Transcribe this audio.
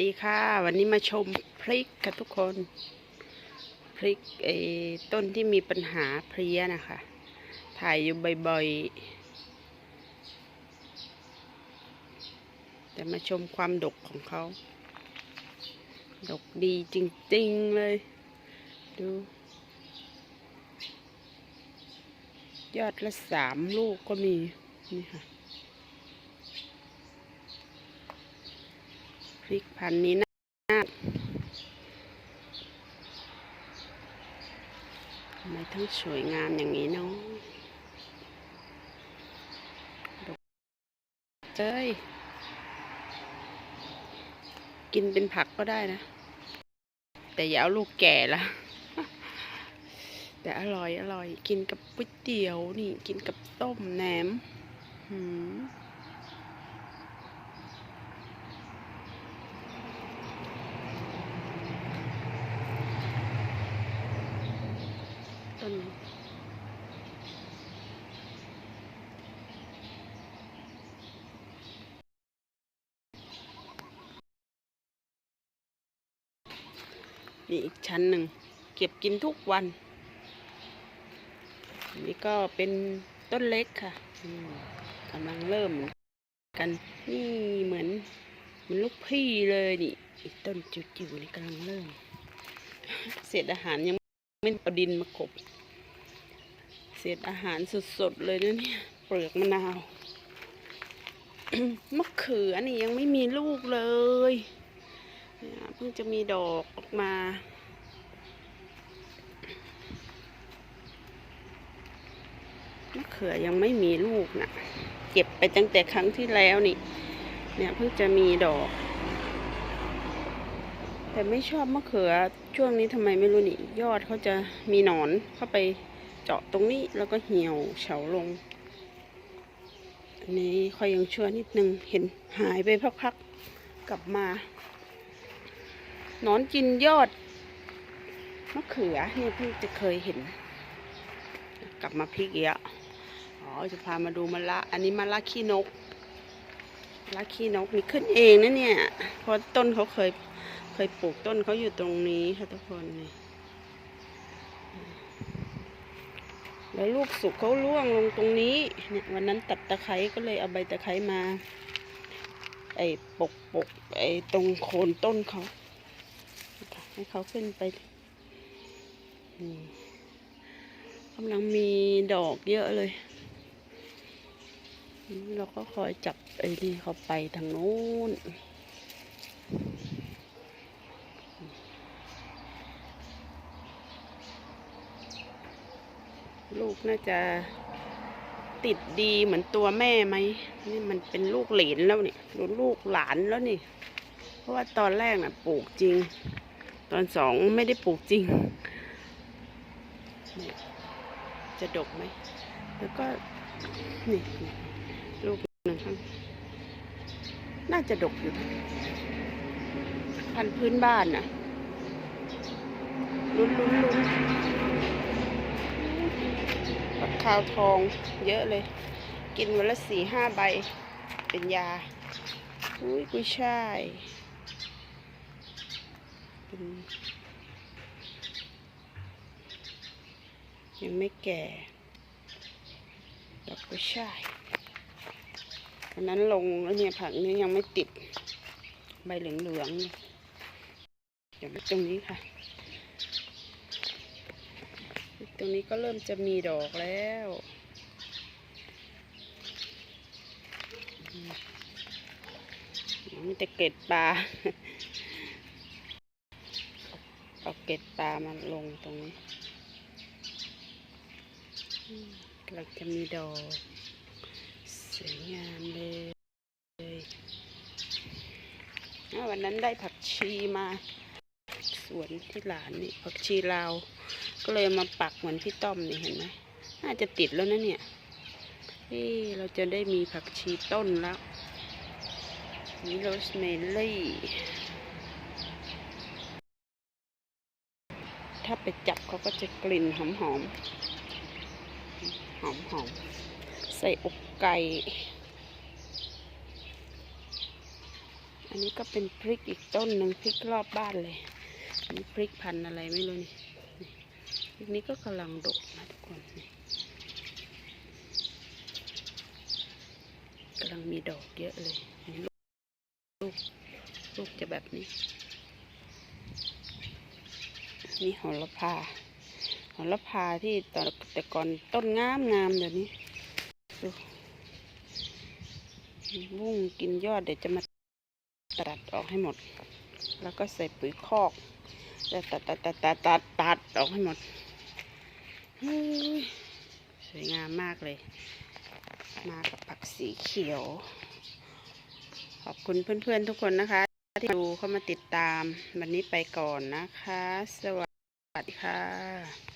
ดีค่ะ วันนี้มาชมพริกค่ะทุกคน พริกไอ้ต้นที่มีปัญหาเพลี้ยนะคะ ถ่ายอยู่บ่อยๆ แต่มาชมความดกของเขา ดกดีจริงๆเลย ดู ยอดละสามลูกก็มี นี่ค่ะ ริกพันนี้น่าทำไมทั้งสวยงามอย่างนี้เนาะดอกเอ้ย กินเป็นผักก็ได้นะ แต่อย่าเอาลูกแก่ละแต่อร่อยอร่อย กินกับก๋วยเตี๋ยวนี่ กินกับต้มแหนมหืม ต้นนี้มีอีกชั้นหนึ่ง เก็บกินทุกวันนนี้ก็เป็นต้นเล็กค่ะกำลังเริ่มกัน นี่เหมือนเหมือนลูกพี่เลยนี่อีกต้นจิ๋วๆนี่กำลังเริ่ม เศษอาหารยัง ไม่เอาดินมากบเศษอาหารสดๆเลยนะเนี่ย เปลือกมะนาวมะเขือนี่ยังไม่มีลูกเลยเนี่ยเพิ่งจะมีดอกออกมา มะเขือยังไม่มีลูกนะเก็บไปตั้งแต่ครั้งที่แล้วนี่ เนี่ยเพิ่งจะมีดอก แต่ไม่ชอบมะเขือช่วงนี้ทำไมไม่รู้นี่ ยอดเขาจะมีหนอนเข้าไปเจาะตรงนี้แล้วก็เหี่ยวเฉาลง อันนี้ค่อยยังชั่วนิดนึงเห็นหายไปพักๆกลับมา หนอนกินยอดมะเขือเนี่ยเพิ่งจะเคยเห็น กลับมาพริกอีกแล้อ๋อจะพามาดูมะละ อันนี้มะละขี้นกมะละขี้นกมีขึ้นเองนะเนี่ยเพราะต้นเขาเคย ยปลูกต้นเขาอยู่ตรงนี้ค่ะทุกคนนี่แล้วลูกสุกเขาร่วงลงตรงนี้เนี่ยวันนั้นตัดตะไคร้ก็เลยเอาใบตะไคร้มา ไอ้ปกปกไอ้ตรงโคนต้นเขาให้เขาขึ้นไปกำลังมีดอกเยอะเลย เราก็คอยจับไอ้นี่เขาไปทางโน้น ลูกน่าจะติดดีเหมือนตัวแม่ไหมนี่มันเป็นลูกเหลนแล้วนี่ดูลูกหลานแล้วนี่ เพราะว่าตอนแรกน่ะปลูกจริง ตอนสองไม่ได้ปลูกจริง จะดกไหม แล้วก็นี่ลูกหนึ่งข้างน่าจะดกอยู่ พันพื้นบ้านน่ะลุ้นลุ้นลุ้น ผักขาวทองเยอะเลย กินวันละสี่ห้าใบ เป็นยา อุ้ยกุ้ยช่ายยังไม่แก่ดอกกุ้ยช่ายอันนั้นลงแล้วเนี่ยผักนี้ยังไม่ติด ใบเหลืองๆเดี๋ยวตรงนี้ค่ะ ตรงนี้ก็เริ่มจะมีดอกแล้วอืมมีแต่เกล็ดปลา เอาเกล็ดปลามาลงตรงนี้กำลังจะมีดอก สวยงามเลยวันนั้นได้ผักชีมา วนที่หลานนี่ผักชีลาว ก็เลยมาปักเหมือนพี่ต้อมนี่เห็นไหมน่าจะติดแล้วนะเนี่ยเฮ้เราจะได้มีผักชีต้นแล้วนี่โรสเมลี่ถ้าไปจับเขาก็จะกลิ่นหอมหอมหอมหอมใส่อกไก่อันนี้ก็เป็นพริกอีกต้นหนึ่งพริกรอบบ้านเลย นี่พริกพันธุ์อะไรไม่รู้นี่พริกนี้ก็กำลังดกนะทุกคนกำลังมีดอกเยอะเลยลูกลูกลูกจะแบบนี้ นี่โหระพาโหระพาที่ตอนแต่ก่อนต้นงามงามเดี๋ยวนี้ดูบุ้งกินยอดเดี๋ยวจะมาตัดออกให้หมด แล้วก็ใส่ปุ๋ยคอก จะตัดตัดตัดตัดตัดตัดออกให้หมดสวยงามมากเลย มากับผักสีเขียว ขอบคุณเพื่อนๆทุกคนนะคะ ที่ดูเข้ามาติดตาม วันนี้ไปก่อนนะคะ สวัสดีค่ะ